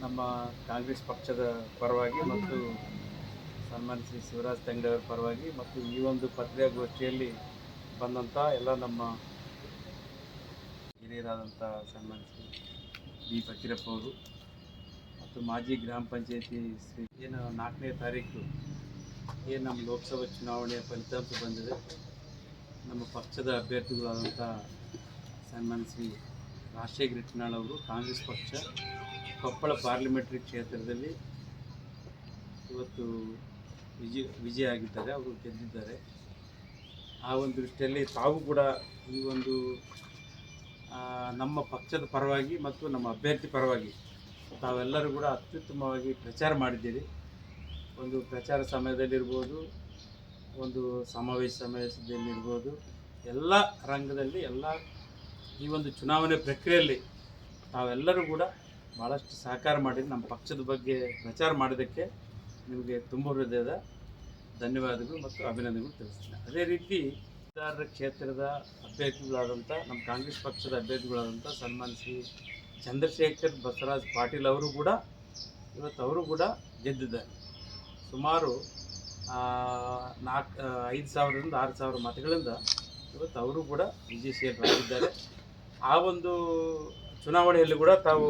ನಮ್ಮ ಕಾಂಗ್ರೆಸ್ ಪಕ್ಷದ ಪರವಾಗಿ ಮತ್ತು ಸನ್ಮಾನ್ಯ ಶ್ರೀ ಶಿವರಾಜ್ ತಂಗಡಿ ಪರವಾಗಿ ಮತ್ತು ಈ ಒಂದು ಪತ್ರಿಕಾಗೋಷ್ಠಿಯಲ್ಲಿ ಬಂದಂಥ ಎಲ್ಲ ನಮ್ಮ ಹಿರಿಯರಾದಂಥ ಸನ್ಮಾನ್ಯ ಶ್ರೀ ಬಿ ಫಕೀರಪ್ಪ ಅವರು ಮತ್ತು ಮಾಜಿ ಗ್ರಾಮ ಪಂಚಾಯತಿ ಶ್ರೀ ಏನು ನಾಲ್ಕನೇ ತಾರೀಕು ಏನು ನಮ್ಮ ಲೋಕಸಭಾ ಚುನಾವಣೆಯ ಫಲಿತಾಂಶ ಬಂದಿದೆ. ನಮ್ಮ ಪಕ್ಷದ ಅಭ್ಯರ್ಥಿಗಳಾದಂಥ ಸನ್ಮಾನ್ಯ ಶ್ರೀ ರಾಜಶೇಖರ ಅವರು ಕಾಂಗ್ರೆಸ್ ಪಕ್ಷ ಕೊಪ್ಪಳ ಪಾರ್ಲಿಮೆಂಟ್ರಿ ಕ್ಷೇತ್ರದಲ್ಲಿ ಇವತ್ತು ವಿಜಯ ವಿಜಯ ಆಗಿದ್ದಾರೆ, ಅವರು ಗೆದ್ದಿದ್ದಾರೆ. ಆ ಒಂದು ದೃಷ್ಟಿಯಲ್ಲಿ ತಾವು ಕೂಡ ಈ ಒಂದು ನಮ್ಮ ಪಕ್ಷದ ಪರವಾಗಿ ಮತ್ತು ನಮ್ಮ ಅಭ್ಯರ್ಥಿ ಪರವಾಗಿ ತಾವೆಲ್ಲರೂ ಕೂಡ ಅತ್ಯುತ್ತಮವಾಗಿ ಪ್ರಚಾರ ಮಾಡಿದ್ದೀರಿ. ಒಂದು ಪ್ರಚಾರ ಸಮಯದಲ್ಲಿರ್ಬೋದು, ಒಂದು ಸಮಾವೇಶ ಸಮಾವೇಶದಲ್ಲಿರ್ಬೋದು ಎಲ್ಲ ರಂಗದಲ್ಲಿ, ಎಲ್ಲ ಈ ಒಂದು ಚುನಾವಣೆ ಪ್ರಕ್ರಿಯೆಯಲ್ಲಿ ತಾವೆಲ್ಲರೂ ಕೂಡ ಭಾಳಷ್ಟು ಸಹಕಾರ ಮಾಡಿ ನಮ್ಮ ಪಕ್ಷದ ಬಗ್ಗೆ ಪ್ರಚಾರ ಮಾಡೋದಕ್ಕೆ ನಿಮಗೆ ತುಂಬ ಹೃದಯದ ಧನ್ಯವಾದಗಳು ಮತ್ತು ಅಭಿನಂದನೆಗಳು ತಿಳಿಸ್ತೀನಿ. ಅದೇ ರೀತಿ ಮತದಾರರ ಕ್ಷೇತ್ರದ ಅಭ್ಯರ್ಥಿಗಳಾದಂಥ, ನಮ್ಮ ಕಾಂಗ್ರೆಸ್ ಪಕ್ಷದ ಅಭ್ಯರ್ಥಿಗಳಾದಂಥ ಸನ್ಮಾನ್ ಶ್ರೀ ಚಂದ್ರಶೇಖರ್ ಬಸವರಾಜ್ ಪಾಟೀಲ್ ಅವರು ಕೂಡ ಇವತ್ತು ಅವರು ಕೂಡ ಗೆದ್ದಿದ್ದಾರೆ. ಸುಮಾರು ನಾಲ್ಕು ಐದು ಸಾವಿರದಿಂದ ಆರು ಸಾವಿರ ಮತಗಳಿಂದ ಇವತ್ತು ಅವರು ಕೂಡ ವಿಜಯಶೀಲರಾಗಿದ್ದಾರೆ ಆ ಒಂದು ಚುನಾವಣೆಯಲ್ಲಿ ಕೂಡ ತಾವು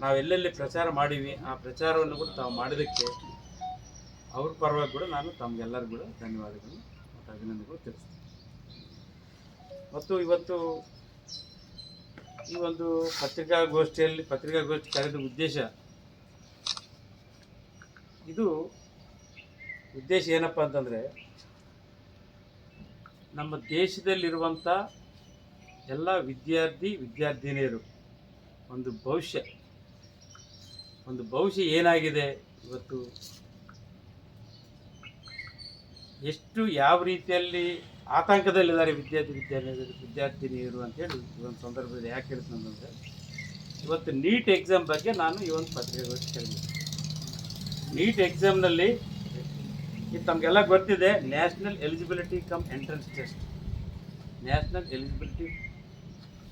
ನಾವೆಲ್ಲೆಲ್ಲಿ ಪ್ರಚಾರ ಮಾಡೀವಿ, ಆ ಪ್ರಚಾರವನ್ನು ಕೂಡ ತಾವು ಮಾಡಿದ್ದಕ್ಕೆ ಅವ್ರ ಪರವಾಗಿ ಕೂಡ ನಾನು ತಮಗೆಲ್ಲರಿಗೂ ಕೂಡ ಧನ್ಯವಾದಗಳು ಮತ್ತು ಅಭಿನಂದನೆಗಳು ತಿಳಿಸ್ತೀನಿ. ಮತ್ತು ಇವತ್ತು ಈ ಒಂದು ಪತ್ರಿಕಾಗೋಷ್ಠಿಯಲ್ಲಿ, ಪತ್ರಿಕಾಗೋಷ್ಠಿ ಕರೆದ ಉದ್ದೇಶ ಇದು ಉದ್ದೇಶ ಏನಪ್ಪ ಅಂತಂದರೆ ನಮ್ಮ ದೇಶದಲ್ಲಿರುವಂಥ ಎಲ್ಲ ವಿದ್ಯಾರ್ಥಿ, ವಿದ್ಯಾರ್ಥಿನಿಯರು ಒಂದು ಭವಿಷ್ಯ. ಒಂದು ಭವಿಷ್ಯ ಏನಾಗಿದೆ ಇವತ್ತು? ಎಷ್ಟು ಯಾವ ರೀತಿಯಲ್ಲಿ ಆತಂಕದಲ್ಲಿದ್ದಾರೆ ವಿದ್ಯಾರ್ಥಿ ವಿದ್ಯಾರ್ಥಿ ವಿದ್ಯಾರ್ಥಿನಿಯರು ಅಂತೇಳಿ ಈ ಒಂದು ಸಂದರ್ಭದಲ್ಲಿ ಯಾಕೆ ಹೇಳ್ತೀನಿ ಇವತ್ತು ನೀಟ್ ಎಕ್ಸಾಮ್ ಬಗ್ಗೆ ನಾನು ಈ ಒಂದು ಪತ್ರಿಕೆಗಳು ಕೇಳಿದೆ ನೀಟ್ ಎಕ್ಸಾಮ್ನಲ್ಲಿ ಇದು ತಮಗೆಲ್ಲ ಗೊತ್ತಿದೆ national eligibility cum entrance test national eligibility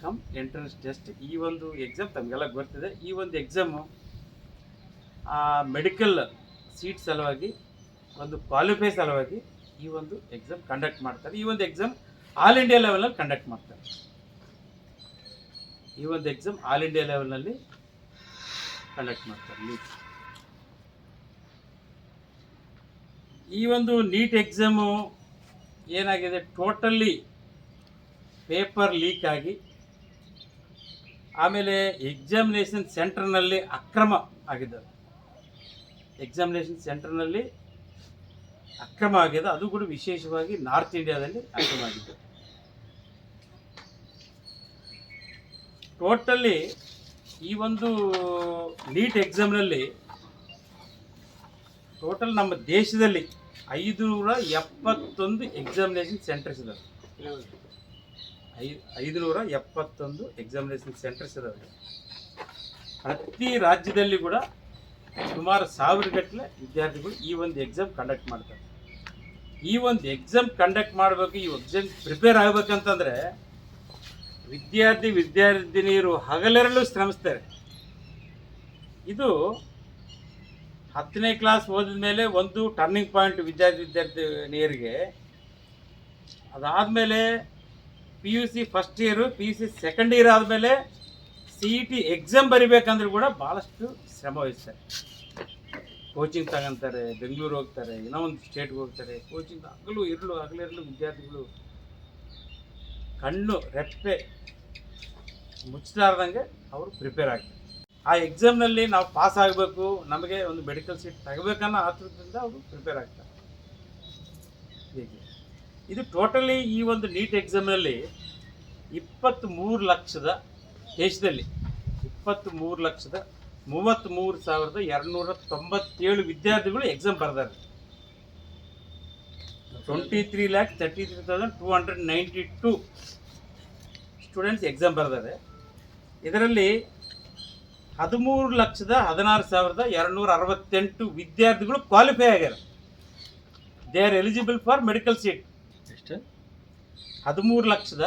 cum entrance test ಈ ಒಂದು ಎಕ್ಸಾಮ್ ತಮಗೆಲ್ಲ ಗೊತ್ತಿದೆ. ಈ ಒಂದು ಎಕ್ಸಾಮು ಮೆಡಿಕಲ್ ಸೀಟ್ ಸಲುವಾಗಿ, ಒಂದು ಕ್ವಾಲಿಫೈ ಸಲುವಾಗಿ ಈ ಒಂದು ಎಕ್ಸಾಮ್ ಕಂಡಕ್ಟ್ ಮಾಡ್ತಾರೆ. ಈ ಒಂದು ಎಕ್ಸಾಮ್ ಆಲ್ ಇಂಡಿಯಾ ಲೆವೆಲಲ್ಲಿ ಕಂಡಕ್ಟ್ ಮಾಡ್ತಾರೆ. ಈ ಒಂದು ಎಕ್ಸಾಮ್ ಆಲ್ ಇಂಡಿಯಾ ಲೆವೆಲ್ನಲ್ಲಿ ಕಂಡಕ್ಟ್ ಮಾಡ್ತಾರೆ. ನೀಟ್ ಈ ಒಂದು ನೀಟ್ ಎಕ್ಸಾಮು ಏನಾಗಿದೆ? ಟೋಟಲಿ ಪೇಪರ್ ಲೀಕ್ ಆಗಿ, ಆಮೇಲೆ ಎಕ್ಸಾಮಿನೇಷನ್ ಸೆಂಟರ್ನಲ್ಲಿ ಅಕ್ರಮ ಆಗಿದ್ದಾರೆ. ಎಕ್ಸಾಮಿನೇಷನ್ ಸೆಂಟರ್ನಲ್ಲಿ ಅಕ್ರಮ ಆಗಿದೆ ಅದು ಕೂಡ ವಿಶೇಷವಾಗಿ ನಾರ್ತ್ ಇಂಡಿಯಾದಲ್ಲಿ ಅಕ್ರಮ ಆಗಿದೆ ಟೋಟಲಿ ಈ ಒಂದು ನೀಟ್ ಎಕ್ಸಾಮ್ನಲ್ಲಿ ಟೋಟಲ್ ನಮ್ಮ ದೇಶದಲ್ಲಿ ಐದುನೂರ ಎಪ್ಪತ್ತೊಂದು ಎಕ್ಸಾಮಿನೇಷನ್ ಸೆಂಟರ್ಸ್ ಇದಾವೆ. ಐ ಐದುನೂರ ಎಪ್ಪತ್ತೊಂದು ಎಕ್ಸಾಮಿನೇಷನ್ ಸೆಂಟರ್ಸ್ ಇದಾವೆ. ಪ್ರತಿ ರಾಜ್ಯದಲ್ಲಿ ಕೂಡ ಸುಮಾರು ಸಾವಿರ ಗಟ್ಟಲೆ ವಿದ್ಯಾರ್ಥಿಗಳು ಈ ಒಂದು ಎಕ್ಸಾಮ್ ಕಂಡಕ್ಟ್ ಮಾಡ್ತಾರೆ. ಈ ಒಂದು ಎಕ್ಸಾಮ್ ಕಂಡಕ್ಟ್ ಮಾಡಬೇಕು, ಈ ಎಕ್ಸಾಮ್ ಪ್ರಿಪೇರ್ ಆಗಬೇಕಂತಂದ್ರೆ ವಿದ್ಯಾರ್ಥಿ ವಿದ್ಯಾರ್ಥಿನಿಯರು ಹಗಲೆರಳು ಶ್ರಮಿಸ್ತಾರೆ. ಇದು ಹತ್ತನೇ ಕ್ಲಾಸ್ ಓದಿದ ಮೇಲೆ ಒಂದು ಟರ್ನಿಂಗ್ ಪಾಯಿಂಟ್ ವಿದ್ಯಾರ್ಥಿ ವಿದ್ಯಾರ್ಥಿನಿಯರಿಗೆ. ಅದಾದಮೇಲೆ P U C first year P U C second year ಆದಮೇಲೆ ಸಿ ಇ ಟಿ ಎಕ್ಸಾಮ್ ಬರಿಬೇಕಂದ್ರೂ ಕೂಡ ಭಾಳಷ್ಟು ಶ್ರಮ ವಹಿಸ್ತಾರೆ. ಕೋಚಿಂಗ್ ತಗೊಂತಾರೆ, ಬೆಂಗಳೂರು ಹೋಗ್ತಾರೆ, ಏನೋ ಒಂದು ಸ್ಟೇಟ್ಗೆ ಹೋಗ್ತಾರೆ. ಕೋಚಿಂಗ್ ಹಗಲು ಇರಲು ಹಗಲಿರಲು ವಿದ್ಯಾರ್ಥಿಗಳು. ಕಣ್ಣು, ರೆಪ್ಪೆ ಮುಚ್ಚಲಾರ್ದಂಗೆ ಅವರು ಪ್ರಿಪೇರ್ ಆಗ್ತಾರೆ. ಆ ಎಕ್ಸಾಮ್ನಲ್ಲಿ ನಾವು ಪಾಸ್ ಆಗಬೇಕು, ನಮಗೆ ಒಂದು ಮೆಡಿಕಲ್ ಸೀಟ್ ತಗೋಬೇಕನ್ನೋ ಆತುರದಿಂದ ಅವರು ಪ್ರಿಪೇರ್ ಆಗ್ತಾರೆ. ಹೀಗೆ. ಇದು ಟೋಟಲಿ ಈ ಒಂದು ನೀಟ್ ಎಕ್ಸಾಮ್ನಲ್ಲಿ ಇಪ್ಪತ್ತ್ಮೂರು ಲಕ್ಷದ ದೇಶದಲ್ಲಿ ಇಪ್ಪತ್ತ್ಮೂರು ಲಕ್ಷದ ಮೂವತ್ತ್ಮೂರು ಸಾವಿರದ ಎರಡುನೂರ ತೊಂಬತ್ತೇಳು ವಿದ್ಯಾರ್ಥಿಗಳು exam ಬರೆದಾರೆ. Twenty three lakh thirty three thousand two hundred ninety two students exam ಬರೆದಾರೆ. ಇದರಲ್ಲಿ ಹದಿಮೂರು ಲಕ್ಷದ ಹದಿನಾರು ಸಾವಿರದ ಎರಡುನೂರ ಅರವತ್ತೆಂಟು ವಿದ್ಯಾರ್ಥಿಗಳು ಕ್ವಾಲಿಫೈ ಆಗ್ಯಾರ. They are eligible for medical seat ಎಷ್ಟು? ಹದಿಮೂರು ಲಕ್ಷದ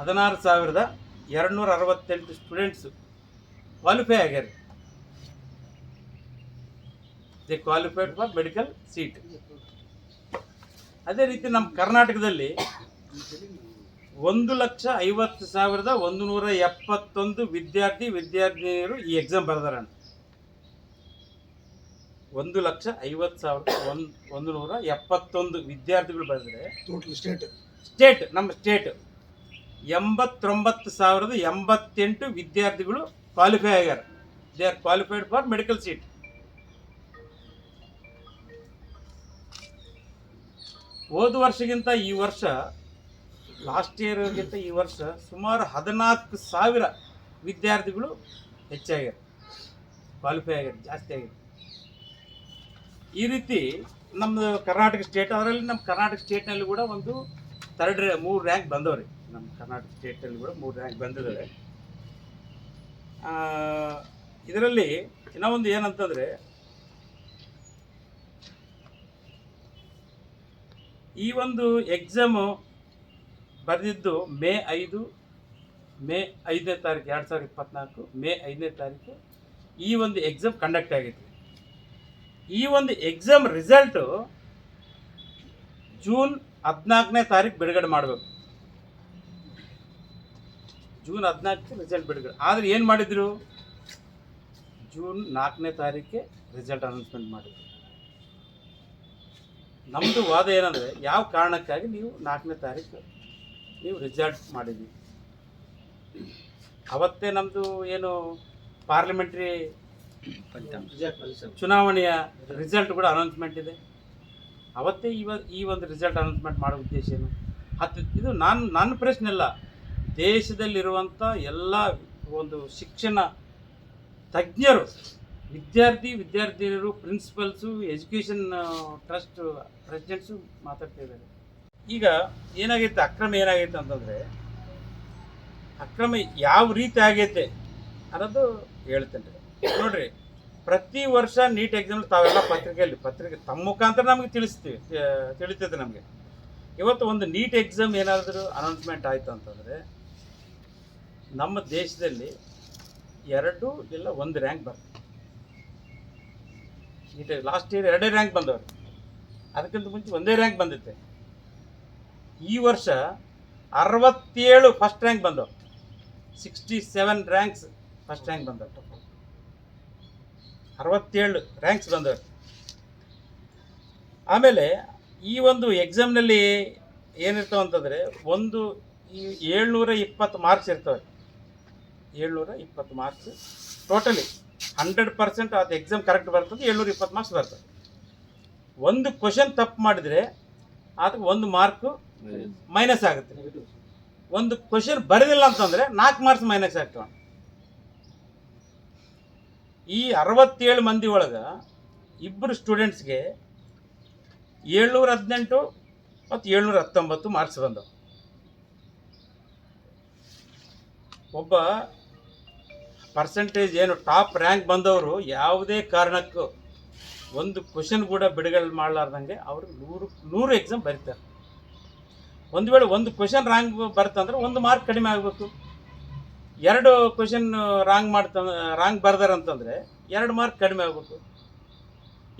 ಹದಿನಾರು ಸಾವಿರದ ಎರಡುನೂರ ಅರವತ್ತೆಂಟು ಸ್ಟೂಡೆಂಟ್ಸು ಕ್ವಾಲಿಫೈ ಆಗ್ಯಾರ they qualified for medical seat ಅದೇ ರೀತಿ ನಮ್ಮ ಕರ್ನಾಟಕದಲ್ಲಿ ಒಂದು ಲಕ್ಷ ಐವತ್ತು ಸಾವಿರದ ಒಂದು ನೂರ ಎಪ್ಪತ್ತೊಂದು ವಿದ್ಯಾರ್ಥಿ ವಿದ್ಯಾರ್ಥಿನಿಯರು ಈ ಎಕ್ಸಾಮ್ ಬರೆದಾರ ಒಂದು ಲಕ್ಷ ಐವತ್ತು ಸಾವಿರದ ಒಂದು ಒಂದು ನೂರ ಎಪ್ಪತ್ತೊಂದು ವಿದ್ಯಾರ್ಥಿಗಳು ಬರೆದ್ರೆ ಟೋಟಲ್ ಸ್ಟೇಟ್ ಸ್ಟೇಟ್ ನಮ್ಮ ಸ್ಟೇಟ್ ಎಂಬತ್ತೊಂಬತ್ತು ಸಾವಿರದ ಎಂಬತ್ತೆಂಟು ವಿದ್ಯಾರ್ಥಿಗಳು ಕ್ವಾಲಿಫೈ ಆಗ್ಯಾರ they are qualified for medical seat ಹೋದ ವರ್ಷಕ್ಕಿಂತ ಈ ವರ್ಷ ಲಾಸ್ಟ್ ಇಯರ್ಗಿಂತ ಈ ವರ್ಷ ಸುಮಾರು ಹದಿನಾಲ್ಕು ಸಾವಿರ ವಿದ್ಯಾರ್ಥಿಗಳು ಹೆಚ್ಚಾಗ್ಯಾರ ಕ್ವಾಲಿಫೈ ಆಗ್ಯಾರ ಜಾಸ್ತಿ ಆಗ್ಯಾರ ಈ ರೀತಿ ನಮ್ಮದು ಕರ್ನಾಟಕ ಸ್ಟೇಟ್ ಅದರಲ್ಲಿ ನಮ್ಮ ಕರ್ನಾಟಕ ಸ್ಟೇಟ್ನಲ್ಲಿ ಕೂಡ ಒಂದು ಥರ್ಡ್ ರೇ ಮೂರು ರ್ಯಾಂಕ್ ಬಂದವ್ರಿ. ನಮ್ಮ ಕರ್ನಾಟಕ ಸ್ಟೇಟಲ್ಲಿ ಕೂಡ ಮೂರು ರ್ಯಾಂಕ್ ಬಂದಿದ್ದಾರೆ ಇದರಲ್ಲಿ ಇನ್ನೊಂದು ಏನಂತಂದರೆ, ಈ ಒಂದು ಎಕ್ಸಾಮು ಬರೆದಿದ್ದು ಮೇ ಐದು, ಮೇ ಐದನೇ ತಾರೀಕು, ಎರಡು ಸಾವಿರದ ಇಪ್ಪತ್ನಾಲ್ಕು, ಮೇ ಐದನೇ ತಾರೀಕು ಈ ಒಂದು ಎಕ್ಸಾಮ್ ಕಂಡಕ್ಟ್ ಆಗಿತ್ತು. ಈ ಒಂದು ಎಕ್ಸಾಮ್ ರಿಸಲ್ಟು ಜೂನ್ ಹದಿನಾಲ್ಕನೇ ತಾರೀಕು ಬಿಡುಗಡೆ ಮಾಡಬೇಕು. ಜೂನ್ ಹದಿನಾಲ್ಕು ರಿಸಲ್ಟ್ ಬಿಡುಗಡೆ. ಆದರೆ ಏನು ಮಾಡಿದ್ರು? ಜೂನ್ ನಾಲ್ಕನೇ ತಾರೀಕೆ ರಿಸಲ್ಟ್ ಅನೌನ್ಸ್ಮೆಂಟ್ ಮಾಡಿದ್ರು. ನಮ್ಮದು ವಾದ ಏನಂದರೆ, ಯಾವ ಕಾರಣಕ್ಕಾಗಿ ನೀವು ನಾಲ್ಕನೇ ತಾರೀಕು ನೀವು ರಿಸಲ್ಟ್ ಮಾಡಿದ್ವಿ ಅವತ್ತೇ ನಮ್ಮದು ಏನು ಪಾರ್ಲಿಮೆಂಟ್ರಿ ಚುನಾವಣೆಯ ರಿಸಲ್ಟ್ ಕೂಡ ಅನೌನ್ಸ್ಮೆಂಟ್ ಇದೆ. ಅವತ್ತೇ ಇವ ಈ ಒಂದು ರಿಸಲ್ಟ್ ಅನೌನ್ಸ್ಮೆಂಟ್ ಮಾಡೋ ಉದ್ದೇಶ ಏನು? ಹತ್ತು ಇದು ನಾನು ನನ್ನ ಪ್ರಶ್ನೆ ಅಲ್ಲ. ದೇಶದಲ್ಲಿರುವಂಥ ಎಲ್ಲ ಒಂದು ಶಿಕ್ಷಣ ತಜ್ಞರು, ವಿದ್ಯಾರ್ಥಿ, ವಿದ್ಯಾರ್ಥಿನಿಯರು ಪ್ರಿನ್ಸಿಪಲ್ಸು ಎಜುಕೇಷನ್ ಟ್ರಸ್ಟ್ ಪ್ರೆಸಿಡೆಂಟ್ಸು ಮಾತಾಡ್ತಾ ಇದ್ದಾರೆ. ಈಗ ಏನಾಗೈತೆ, ಅಕ್ರಮ ಏನಾಗೈತೆ ಅಂತಂದರೆ, ಅಕ್ರಮ ಯಾವ ರೀತಿ ಆಗೈತೆ ಅನ್ನೋದು ಹೇಳ್ತೇನೆ. ನೋಡ್ರಿ, ಪ್ರತಿ ವರ್ಷ ನೀಟ್ ಎಕ್ಸಾಮ್ ತಾವೆಲ್ಲ ಪತ್ರಿಕೆಯಲ್ಲಿ, ಪತ್ರಿಕೆ ತಮ್ಮ ಮುಖಾಂತರ ನಮಗೆ ತಿಳಿಸ್ತೀವಿ ತಿಳಿತೈತೆ ನಮಗೆ. ಇವತ್ತು ಒಂದು ನೀಟ್ ಎಕ್ಸಾಮ್ ಏನಾದರೂ ಅನೌನ್ಸ್ಮೆಂಟ್ ಆಯಿತು ಅಂತಂದರೆ ನಮ್ಮ ದೇಶದಲ್ಲಿ ಎರಡು ಇಲ್ಲ ಒಂದು ರ್ಯಾಂಕ್ ಬರ್ತದೆ. ಈಗ ಲಾಸ್ಟ್ ಇಯರ್ ಎರಡೇ ರ್ಯಾಂಕ್ ಬಂದವರು. ಅದಕ್ಕಿಂತ ಮುಂಚೆ ಒಂದೇ ರ್ಯಾಂಕ್ ಬಂದಿತ್ತೆ. ಈ ವರ್ಷ ಅರವತ್ತೇಳು ಫಸ್ಟ್ ರ್ಯಾಂಕ್ ಬಂದವು sixty seven ranks first rank ಬಂದವು ಅರವತ್ತೇಳು ರ್ಯಾಂಕ್ಸ್ ಬಂದವರು. ಆಮೇಲೆ ಈ ಒಂದು ಎಕ್ಸಾಮ್ನಲ್ಲಿ ಏನಿರ್ತಾವಂತಂದರೆ ಒಂದು ಈ ಏಳ್ನೂರ ಇಪ್ಪತ್ತು ಮಾರ್ಕ್ಸ್ ಇರ್ತವೆ. ಏಳ್ನೂರ ಇಪ್ಪತ್ತು ಮಾರ್ಕ್ಸ್ ಟೋಟಲಿ ಹಂಡ್ರೆಡ್ ಪರ್ಸೆಂಟ್ ಅದು ಎಕ್ಸಾಮ್ ಕರೆಕ್ಟ್ ಬರ್ತದೆ, ಏಳ್ನೂರ ಇಪ್ಪತ್ತು ಮಾರ್ಕ್ಸ್ ಬರ್ತದೆ. ಒಂದು ಕ್ವಶನ್ ತಪ್ಪು ಮಾಡಿದರೆ ಅದಕ್ಕೆ ಒಂದು ಮಾರ್ಕು ಮೈನಸ್ ಆಗುತ್ತೆ. ಒಂದು ಕ್ವಶನ್ ಬರೆದಿಲ್ಲ ಅಂತಂದರೆ ನಾಲ್ಕು ಮಾರ್ಕ್ಸ್ ಮೈನಸ್ ಆಗ್ತವೆ. ಈ ಅರವತ್ತೇಳು ಮಂದಿ ಒಳಗೆ ಇಬ್ಬರು ಸ್ಟೂಡೆಂಟ್ಸ್ಗೆ ಏಳ್ನೂರ ಹದಿನೆಂಟು ಮತ್ತು ಏಳ್ನೂರ ಹತ್ತೊಂಬತ್ತು ಮಾರ್ಕ್ಸ್ ಬಂದವು. ಒಬ್ಬ ಪರ್ಸೆಂಟೇಜ್ ಏನು ಟಾಪ್ ರ್ಯಾಂಕ್ ಬಂದವರು ಯಾವುದೇ ಕಾರಣಕ್ಕೂ ಒಂದು ಕ್ವಶನ್ ಕೂಡ ಬಿಡುಗಡೆ ಮಾಡಲಾರ್ದಂಗೆ ಅವರು ನೂರು ನೂರು ಎಕ್ಸಾಮ್ ಬರೀತಾರೆ. ಒಂದು ವೇಳೆ ಒಂದು ಕ್ವಶನ್ ರಾಂಗ್ ಬರ್ತಂದ್ರೆ ಒಂದು ಮಾರ್ಕ್ ಕಡಿಮೆ ಆಗಬೇಕು. ಎರಡು ಕ್ವಶನ್ ರಾಂಗ್ ಮಾಡ್ತ ರಾಂಗ್ ಬರ್ದಾರಂತಂದರೆ ಎರಡು ಮಾರ್ಕ್ ಕಡಿಮೆ ಆಗಬೇಕು.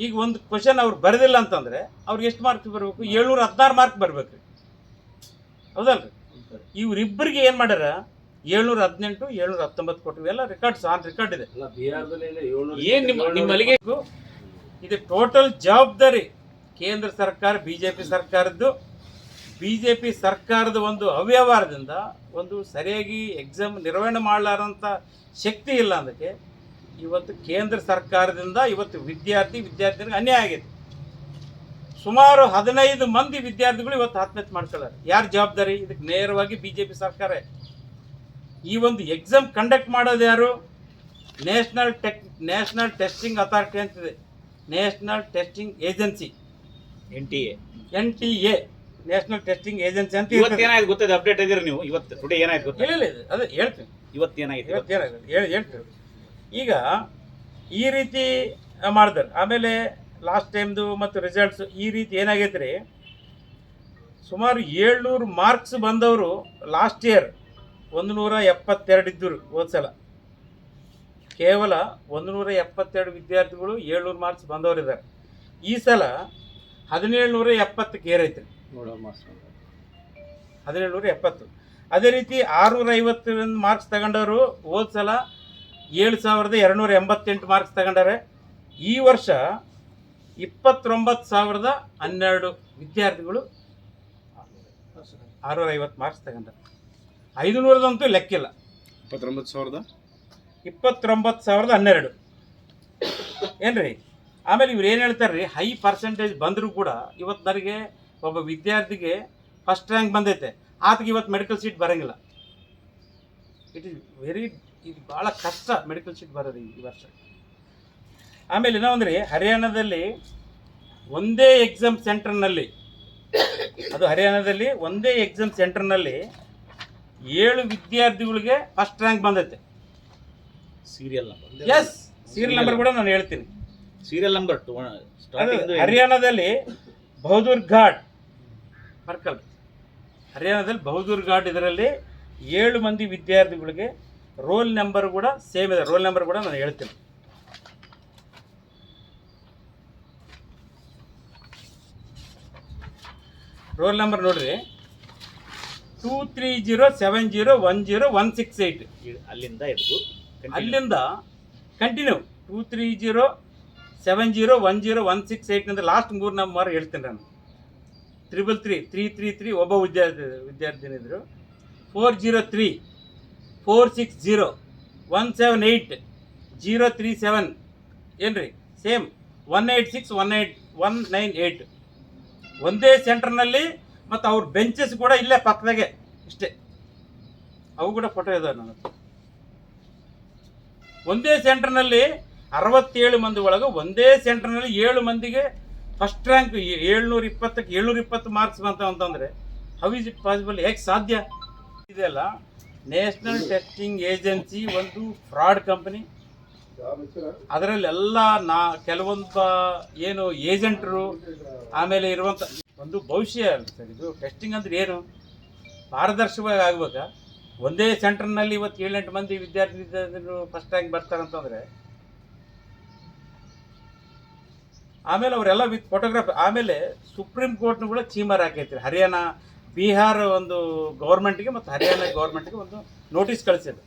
ಈಗ ಒಂದು ಕ್ವಶನ್ ಅವ್ರು ಬರೆದಿಲ್ಲ ಅಂತಂದರೆ ಅವ್ರಿಗೆ ಎಷ್ಟು ಮಾರ್ಕ್ ಬರಬೇಕು? ಏಳ್ನೂರ ಹದಿನಾರು ಮಾರ್ಕ್ ಬರಬೇಕು. ರೀ ಹೌದಲ್ರಿ ಇವ್ರಿಬ್ಬರಿಗೆ ಏನು ಮಾಡ್ಯಾರ? ಏಳ್ನೂರ ಹದಿನೆಂಟು ಏಳ್ನೂರ ಹತ್ತೊಂಬತ್ತು ಕೊಟ್ಟು ಎಲ್ಲ ರೆಕಾರ್ಡ್ಸ್ ಆನ್ ರೆಕಾರ್ಡ್ ಇದೆ ಏನು ನಿಮ್ಮ ನಿಮ್ಮ ಅಲ್ಲಿಗೆ ಇದು ಟೋಟಲ್ ಜವಾಬ್ದಾರಿ ಕೇಂದ್ರ ಸರ್ಕಾರ ಬಿ ಜೆ ಪಿ ಸರ್ಕಾರದ್ದು. ಬಿ ಜೆ ಪಿ ಸರ್ಕಾರದ ಒಂದು ಅವ್ಯವಹಾರದಿಂದ ಒಂದು ಸರಿಯಾಗಿ ಎಕ್ಸಾಮ್ ನಿರ್ವಹಣೆ ಮಾಡಲಾರಂಥ ಶಕ್ತಿ ಇಲ್ಲ ಅದಕ್ಕೆ ಇವತ್ತು ಕೇಂದ್ರ ಸರ್ಕಾರದಿಂದ ಇವತ್ತು ವಿದ್ಯಾರ್ಥಿ ವಿದ್ಯಾರ್ಥಿನಿಗೆ ಅನ್ಯಾಯ ಆಗಿದೆ. ಸುಮಾರು ಹದಿನೈದು ಮಂದಿ ವಿದ್ಯಾರ್ಥಿಗಳು ಇವತ್ತು ಆತ್ಮಹತ್ಯೆ ಮಾಡ್ಕೊಳ್ಳಾರೆ. ಯಾರು ಜವಾಬ್ದಾರಿ? ಇದಕ್ಕೆ ನೇರವಾಗಿ ಬಿ ಜೆ ಪಿ ಸರ್ಕಾರ. ಈ ಒಂದು ಎಕ್ಸಾಮ್ ಕಂಡಕ್ಟ್ ಮಾಡೋದು ಯಾರು? National tech national testing authority ಅಂತಿದೆ. National testing agency N T A N T A national testing agency ಅಂತ ಇವತ್ತು ಏನಾಯ್ತು ಗೊತ್ತಿದೆ ಅಪ್ಡೇಟ್ ಇದ್ದೀರಿ ನೀವು. ಇವತ್ತು ಟುಡೇ ಏನಾಯ್ತು ಗೊತ್ತಿಲ್ಲ ಇಲ್ಲ ಅದೇ ಹೇಳ್ತೀನಿ. ಇವತ್ತು ಹೇಳಿ ಹೇಳ್ತೀನಿ. ಈಗ ಈ ರೀತಿ ಮಾಡಿದಾರೆ ಆಮೇಲೆ ಲಾಸ್ಟ್ ಟೈಮ್ದು ಮತ್ತು ರಿಸಲ್ಟ್ಸ್ ಈ ರೀತಿ ಏನಾಗೈತೆ ರೀ? ಸುಮಾರು ಏಳ್ನೂರು ಮಾರ್ಕ್ಸ್ ಬಂದವರು ಲಾಸ್ಟ್ ಇಯರ್ ಒಂದು ನೂರ ಎಪ್ಪತ್ತೆರಡು ಇದ್ದರು ಹೋದ್ಸಲ. ಕೇವಲ ಒಂದು ನೂರ ಎಪ್ಪತ್ತೆರಡು ವಿದ್ಯಾರ್ಥಿಗಳು ಏಳ್ನೂರು ಮಾರ್ಕ್ಸ್ ಬಂದವರಿದ್ದಾರೆ. ಈ ಸಲ ಹದಿನೇಳು ನೂರ ಎಪ್ಪತ್ತಕ್ಕೆ ಏರೈತೆ ಹದಿನೇಳು ನೂರ ಎಪ್ಪತ್ತು ಅದೇ ರೀತಿ ಆರುನೂರ ಐವತ್ತು ಮಾರ್ಕ್ಸ್ ತಗೊಂಡವರು ಹೋದ ಸಲ ಏಳು ಸಾವಿರದ ಎರಡುನೂರ ಎಂಬತ್ತೆಂಟು ಮಾರ್ಕ್ಸ್ ತಗೊಂಡಾರೆ. ಈ ವರ್ಷ ಇಪ್ಪತ್ತೊಂಬತ್ತು ಸಾವಿರದ ಹನ್ನೆರಡು ವಿದ್ಯಾರ್ಥಿಗಳು ಆರುನೂರ ಐವತ್ತು ಮಾರ್ಕ್ಸ್ ತಗೊಂಡಾರೆ. ಐದುನೂರದಂತೂ ಲೆಕ್ಕಿಲ್ಲ. ಇಪ್ಪತ್ತೊಂಬತ್ತು ಸಾವಿರದ? ಇಪ್ಪತ್ತೊಂಬತ್ತು ಸಾವಿರದ ಹನ್ನೆರಡು. ಏನ್ರಿ? ಆಮೇಲೆ ಇವ್ರು ಏನು ಹೇಳ್ತಾರೆ ರೀ ಹೈ ಪರ್ಸೆಂಟೇಜ್ ಬಂದರೂ ಕೂಡ ಇವತ್ತು ನನಗೆ ಒಬ್ಬ ವಿದ್ಯಾರ್ಥಿಗೆ ಫಸ್ಟ್ ರ್ಯಾಂಕ್ ಬಂದೈತೆ. ಆತಗೆ ಇವತ್ತು ಮೆಡಿಕಲ್ ಸೀಟ್ ಬರೋಂಗಿಲ್ಲ. ಇಟ್ ಇಸ್ ವೆರಿ ಇದು ಭಾಳ ಕಷ್ಟ ಮೆಡಿಕಲ್ ಸೀಟ್ ಬರೋದು ಈ ವರ್ಷ. ಆಮೇಲೆ ಏನೋ ಅಂದರೆ ರೀ ಹರಿಯಾಣದಲ್ಲಿ ಒಂದೇ ಎಕ್ಸಾಮ್ ಸೆಂಟರ್ನಲ್ಲಿ ಅದು ಹರಿಯಾಣದಲ್ಲಿ ಒಂದೇ ಎಕ್ಸಾಮ್ ಸೆಂಟರ್ನಲ್ಲಿ ಏಳು ವಿದ್ಯಾರ್ಥಿಗಳಿಗೆ ಫಸ್ಟ್ ರ್ಯಾಂಕ್ ಬಂದೈತೆ. Serial number yes serial number ಕೂಡ ನಾನು ಹೇಳ್ತೀನಿ. ಸೀರಿಯಲ್ ನಂಬರ್ ಟು ಹರಿಯಾಣದಲ್ಲಿ ಬಹದ್ದೂರ್ ಘಾಟ್ ಪರ್ಕಲ್ ಹರಿಯಾಣದಲ್ಲಿ ಬಹದ್ದೂರ್ ಘಾಟ್ ಇದರಲ್ಲಿ ಏಳು ಮಂದಿ ವಿದ್ಯಾರ್ಥಿಗಳಿಗೆ ರೋಲ್ ನಂಬರ್ ಕೂಡ ಸೇಮ್ ಇದೆ. ರೋಲ್ ನಂಬರ್ ಕೂಡ ನಾನು ಹೇಳ್ತೀನಿ. ರೋಲ್ ನಂಬರ್ ನೋಡ್ರಿ. Two three zero seven zero one zero one six eight ಅಲ್ಲಿಂದ ಹಿಡಿದು ಅಲ್ಲಿಂದ continue two three zero seven zero one zero one six ಏಯ್ಟ್ನಿಂದ last ಮೂರು ನಂಬರ್ ಹೇಳ್ತೀನಿ ನಾನು. Triple three three three three ಒಬ್ಬ ವಿದ್ಯಾರ್ಥಿ ವಿದ್ಯಾರ್ಥಿನಿದ್ರು. Four zero three four six zero one seven eight zero three seven ಏನು ರೀ same one eight six one eight one nine eight ಒಂದೇ ಸೆಂಟರ್ನಲ್ಲಿ ಮತ್ತು ಅವ್ರ ಬೆಂಚಸ್ ಕೂಡ ಇಲ್ಲೇ ಪಕ್ಕದಾಗೆ ಇಷ್ಟೇ. ಅವು ಕೂಡ ಫೋಟೋ ಇದಾವೆ ನನ್ನ. ಒಂದೇ ಸೆಂಟರ್ನಲ್ಲಿ ಅರವತ್ತೇಳು ಮಂದಿ ಒಳಗೆ ಒಂದೇ ಸೆಂಟರ್ನಲ್ಲಿ ಏಳು ಮಂದಿಗೆ ಫಸ್ಟ್ ರ್ಯಾಂಕ್ ಏಳ್ನೂರ ಇಪ್ಪತ್ತಕ್ಕೆ ಏಳ್ನೂರ ಇಪ್ಪತ್ತು ಮಾರ್ಕ್ಸ್ ಬಂತ ಅಂತಂದರೆ ಹೌ ಇಸ್ ಇಟ್ ಪಾಸಿಬಲ್ ಹೇಗೆ ಸಾಧ್ಯ? ಇದೆಯಲ್ಲ ನ್ಯಾಷನಲ್ ಟೆಸ್ಟಿಂಗ್ ಏಜೆನ್ಸಿ ಒಂದು ಫ್ರಾಡ್ ಕಂಪನಿ ಅದರಲ್ಲೆಲ್ಲ ನಾ ಕೆಲವೊಂದು ಏನು ಏಜೆಂಟ್ರು ಆಮೇಲೆ ಇರುವಂಥ ಒಂದು ಭವಿಷ್ಯ ಅಲ್ಲ ಸರ್ ಇದು ಟೆಸ್ಟಿಂಗ್ ಅಂದ್ರೆ ಏನು? ಪಾರದರ್ಶಕವಾಗಿ ಆಗ್ಬೇಕಾ? ಒಂದೇ ಸೆಂಟರ್ನಲ್ಲಿ ಇವತ್ತು ಏಳೆಂಟು ಮಂದಿ ವಿದ್ಯಾರ್ಥಿ ಫಸ್ಟ್ ರ್ಯಾಂಕ್ ಬರ್ತಾರಂತಂದ್ರೆ ಆಮೇಲೆ ಅವರೆಲ್ಲ ವಿತ್ ಫೋಟೋಗ್ರಾಫಿ ಆಮೇಲೆ ಸುಪ್ರೀಂ ಕೋರ್ಟ್ನು ಕೂಡ ಚೀಮರ್ ಹಾಕೈತ್ರಿ. ಹರಿಯಾಣ ಬಿಹಾರ ಒಂದು ಗೌರ್ಮೆಂಟ್ಗೆ ಮತ್ತು ಹರಿಯಾಣ ಗೌರ್ಮೆಂಟ್ಗೆ ಒಂದು ನೋಟಿಸ್ ಕಳಿಸಿದ್ರು.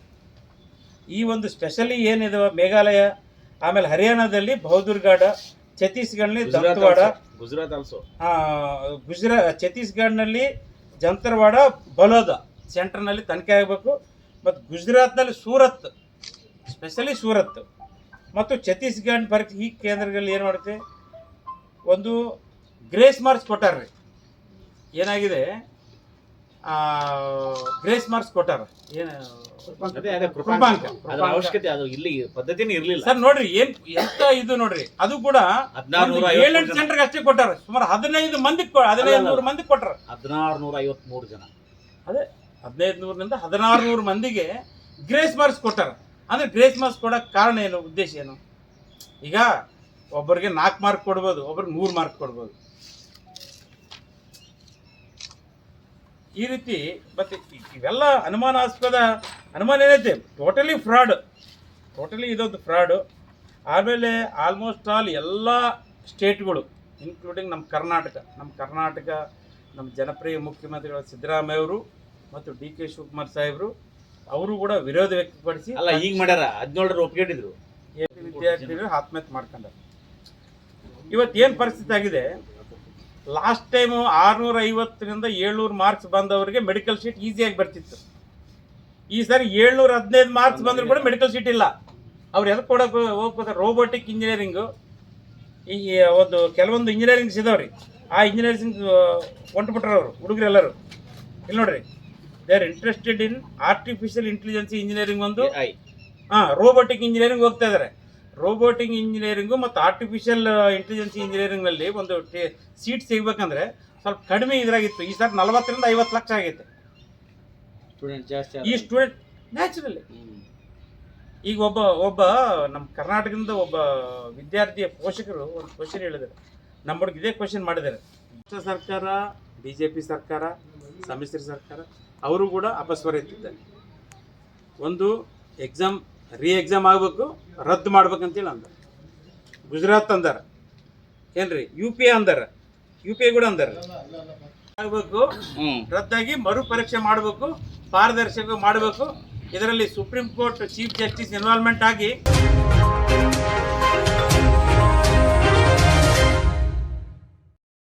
ಈ ಒಂದು ಸ್ಪೆಷಲಿ ಏನಿದೆ ಮೇಘಾಲಯ ಆಮೇಲೆ ಹರಿಯಾಣದಲ್ಲಿ ಬಹದ್ದೂರ್ಗಢ ಛತ್ತೀಸ್ಗಢಲ್ಲಿ ದಂತವಾಡ ಗುಜರಾತ್ ಆಲ್ಸೋ ಗುಜರಾ ಛತ್ತೀಸ್ಗಢನಲ್ಲಿ ಜಂತರ್ವಾಡ, ಬಲೋದ ಸೆಂಟರ್ನಲ್ಲಿ ತನಿಖೆ ಆಗಬೇಕು. ಮತ್ತು ಗುಜರಾತ್ನಲ್ಲಿ ಸೂರತ್ ಸ್ಪೆಷಲಿ ಸೂರತ್. ಮತ್ತು ಛತ್ತೀಸ್ಗಢ ಪರೀಕ್ಷೆ ಈ ಕೇಂದ್ರಗಳಲ್ಲಿ ಏನು ಮಾಡುತ್ತೆ? ಒಂದು ಗ್ರೇಸ್ ಮಾರ್ಕ್ಸ್ ಕೊಟ್ಟಾರ್ರಿ ಏನಾಗಿದೆ? ಗ್ರೇಸ್ ಮಾರ್ಕ್ಸ್ ಕೊಟ್ಟಾರ. ಏನು ಅದೇ ಅದೇ ಕೃಪಾಂಕ. ಅದ್ರ ಅವಶ್ಯಕತೆ ಅದು ಇಲ್ಲಿ ಪದ್ಧತಿನೇ ಇರಲಿಲ್ಲ. ಸರ್ ನೋಡ್ರಿ ಏನ್ ಎಂತ ಇದು ನೋಡ್ರಿ ಅದು ಕೂಡ ಹದಿನಾರು ಏಳೆಂಟು ಸೆಂಟರ್ಗೆ ಅಷ್ಟೇ ಕೊಟ್ಟಾರ. ಸುಮಾರು ಹದಿನೈದು ಮಂದಿ ಹದಿನೈದು ನೂರು ಮಂದಿ ಕೊಟ್ಟಾರ ಹದಿನಾರು ನೂರ ಐವತ್ಮೂರು ಜನ. ಅದೇ ಹದಿನೈದು ನೂರರಿಂದ ಹದಿನಾರು ನೂರು ಮಂದಿಗೆ ಗ್ರೇಸ್ ಮಾರ್ಕ್ಸ್ ಕೊಟ್ಟಾರ. ಅಂದ್ರೆ ಗ್ರೇಸ್ ಮಾರ್ಕ್ಸ್ ಕೊಡಕ್ ಕಾರಣ ಏನು ಉದ್ದೇಶ ಏನು? ಈಗ ಒಬ್ಬರಿಗೆ ನಾಲ್ಕು ಮಾರ್ಕ್ ಕೊಡ್ಬೋದು ಒಬ್ಬರಿಗೆ ನೂರು ಮಾರ್ಕ್ ಕೊಡ್ಬೋದು. ಈ ರೀತಿ ಮತ್ತೆ ಇವೆಲ್ಲ ಅನುಮಾನಾಸ್ಪದ ಅನುಮಾನ ಏನೈತೆ? ಟೋಟಲಿ ಫ್ರಾಡ್ ಟೋಟಲಿ ಇದೊಂದು ಫ್ರಾಡು ಆಮೇಲೆ ಆಲ್ಮೋಸ್ಟ್ ಆಲ್ ಎಲ್ಲ ಸ್ಟೇಟ್ಗಳು ಇನ್ಕ್ಲೂಡಿಂಗ್ ನಮ್ಮ ಕರ್ನಾಟಕ ನಮ್ಮ ಕರ್ನಾಟಕ ನಮ್ಮ ಜನಪ್ರಿಯ ಮುಖ್ಯಮಂತ್ರಿಗಳು ಸಿದ್ದರಾಮಯ್ಯ ಅವರು ಮತ್ತು ಡಿ ಕೆ ಶಿವಕುಮಾರ್ ಸಾಹೇಬರು ಅವರು ಕೂಡ ವಿರೋಧ ವ್ಯಕ್ತಪಡಿಸಿ ಅಲ್ಲ ಈಗ ಮಾಡ್ಯಾರ? ಹದಿನೇಳರ ಒಪ್ಪಿಗೆಟ್ಟಿದ್ರು ಎ ವಿದ್ಯಾರ್ಥಿಗಳು ಆತ್ಮಹತ್ಯೆ ಮಾಡ್ಕೊಂಡಾರೆ. ಇವತ್ತು ಏನು ಪರಿಸ್ಥಿತಿ ಆಗಿದೆ? ಲಾಸ್ಟ್ ಟೈಮು ಆರುನೂರ ಐವತ್ತರಿಂದ ಏಳ್ನೂರು ಮಾರ್ಕ್ಸ್ ಬಂದವರಿಗೆ ಮೆಡಿಕಲ್ ಶೀಟ್ ಈಸಿಯಾಗಿ ಬರ್ತಿತ್ತು. ಈ ಸರಿ ಏಳ್ನೂರ ಹದಿನೈದು ಮಾರ್ಕ್ಸ್ ಬಂದರೂ ಕೂಡ ಮೆಡಿಕಲ್ ಶೀಟ್ ಇಲ್ಲ. ಅವ್ರು ಎದಕ್ಕೆ ಕೊಡೋಕೆ ಹೋಗ್ಬೋದು ರೋಬೋಟಿಕ್ ಇಂಜಿನಿಯರಿಂಗು ಈ ಒಂದು ಕೆಲವೊಂದು ಇಂಜಿನಿಯರಿಂಗ್ಸ್ ಇದಾವ್ರಿ ಆ ಇಂಜಿನಿಯರಿಂಗ್ ಹೊಂಟ್ಬಿಟ್ರು ಅವರು ಹುಡುಗರೆಲ್ಲರೂ ಇಲ್ಲಿ ನೋಡ್ರಿ they are interested in artificial intelligence engineering ಒಂದು. ಐ. ಹಾಂ ರೋಬೋಟಿಕ್ ಇಂಜಿನಿಯರಿಂಗ್ ಹೋಗ್ತಾ ಇದ್ದಾರೆ ರೋಬೋಟಿಕ್ ಇಂಜಿನಿಯರಿಂಗು ಮತ್ತು ಆರ್ಟಿಫಿಷಿಯಲ್ ಇಂಟೆಲಿಜೆನ್ಸಿ ಇಂಜಿನಿಯರಿಂಗ್ನಲ್ಲಿ ಒಂದು ಸೀಟ್ ಸಿಗಬೇಕಂದ್ರೆ ಸ್ವಲ್ಪ ಕಡಿಮೆ ಇದ್ರಾಗಿತ್ತು. ಈ ಸರ್ ನಲವತ್ತರಿಂದ ಐವತ್ತು ಲಕ್ಷ ಆಗೈತೆ. ಸ್ಟೂಡೆಂಟ್ ಜಾಸ್ತಿ ಈ ಸ್ಟೂಡೆಂಟ್ ನ್ಯಾಚುರಲಿ ಈಗ ಒಬ್ಬ ಒಬ್ಬ ನಮ್ಮ ಕರ್ನಾಟಕದಿಂದ ಒಬ್ಬ ವಿದ್ಯಾರ್ಥಿಯ ಪೋಷಕರು ಒಂದು ಕ್ವಶನ್ ಹೇಳಿದ್ದಾರೆ. ನಮ್ಮ ಹುಡುಗ ಇದೇ ಕ್ವಶನ್ ಮಾಡಿದ್ದಾರೆ. ಸರ್ಕಾರ ಬಿ ಜೆ ಪಿ ಸರ್ಕಾರ ಸಮ್ಮಿಶ್ರ ಸರ್ಕಾರ ಅವರು ಕೂಡ ಅಪಸ್ವರ ಎತ್ತಿದ್ದಾರೆ ಒಂದು ಎಕ್ಸಾಮ್ ರೀ ಎಕ್ಸಾಮ್ ಆಗಬೇಕು ರದ್ದು ಮಾಡ್ಬೇಕಂತೇಳಿ ಅಂದ. ಗುಜರಾತ್ ಅಂದಾರ. ಏನ್ರಿ? ಯು ಪಿ ಅಂದಾರ. ಯು ಪಿ ಕೂಡ ಅಂದಾರ. ಆಗಬೇಕು ರದ್ದಾಗಿ ಮರು ಪರೀಕ್ಷೆ ಮಾಡಬೇಕು ಪಾರದರ್ಶಕ ಮಾಡಬೇಕು. ಇದರಲ್ಲಿ supreme court chief justice involvement ಆಗಿ